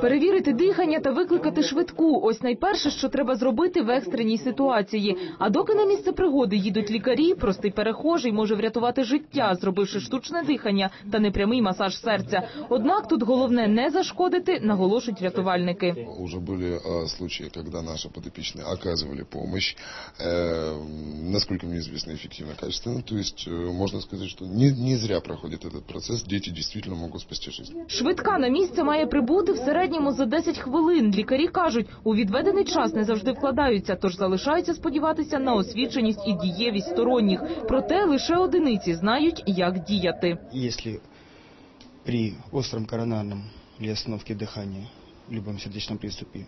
Перевірити дихання та викликати швидку. Ось найперше, що треба зробити в екстреній ситуації. А доки на місце пригоди їдуть лікарі, простий перехожий може врятувати життя, зробивши штучне дихання та непрямий масаж серця. Однак тут головне не зашкодити, наголошують рятувальники. Уже были э, случаи, когда наши подопечные оказывали помощь, э, насколько мне известно, эффективно, качественно. То есть э, можно сказать, что не, не зря проходит этот процесс. Дети действительно могут спасти жизнь. Швидка на місце має прибути в середньому за 10 хвилин. Лікарі кажуть, у відведений час не завжди вкладаються, тож залишається сподіватися на освіченість і дієвість сторонніх. Проте лише одиниці знають, як діяти. Если при остром коронарном или остановке дыхания, любом сердечном приступе,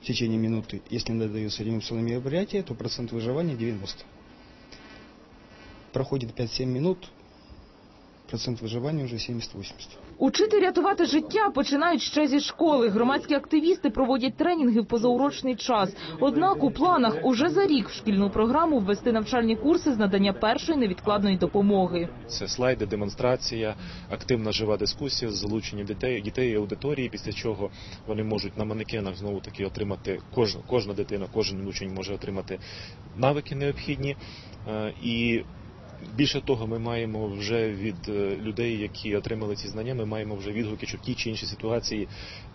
в течение минуты, если не додаются реанимационные мероприятия, то процент выживания 90. Проходит 5-7 минут, процент выживания уже 70-80. Учити рятувати життя починають ще зі школи. Громадські активісти проводять тренінги в позаурочний час. Однак у планах уже за рік в шкільну програму ввести навчальні курси з надання першої невідкладної допомоги. Це слайди, демонстрація, активна жива дискусія з залученням дітей, дітей і аудиторії, після чого вони можуть на манекенах знову таки отримати кожна, кожна дитина, кожен учень може отримати навики необхідні. Е, І більше того, ми маємо вже від е, людей, які отримали ці знання, ми маємо вже відгуки, що в тій чи іншій ситуації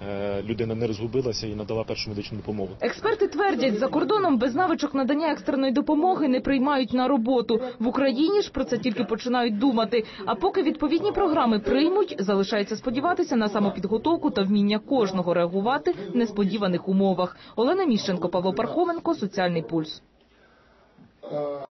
е, людина не розгубилася і надала першу медичну допомогу. Експерти твердять, за кордоном без навичок надання екстреної допомоги не приймають на роботу. В Україні ж про це тільки починають думати. А поки відповідні програми приймуть, залишається сподіватися на самопідготовку та вміння кожного реагувати в несподіваних умовах. Олена Міщенко, Павло Пархоменко, Соціальний пульс.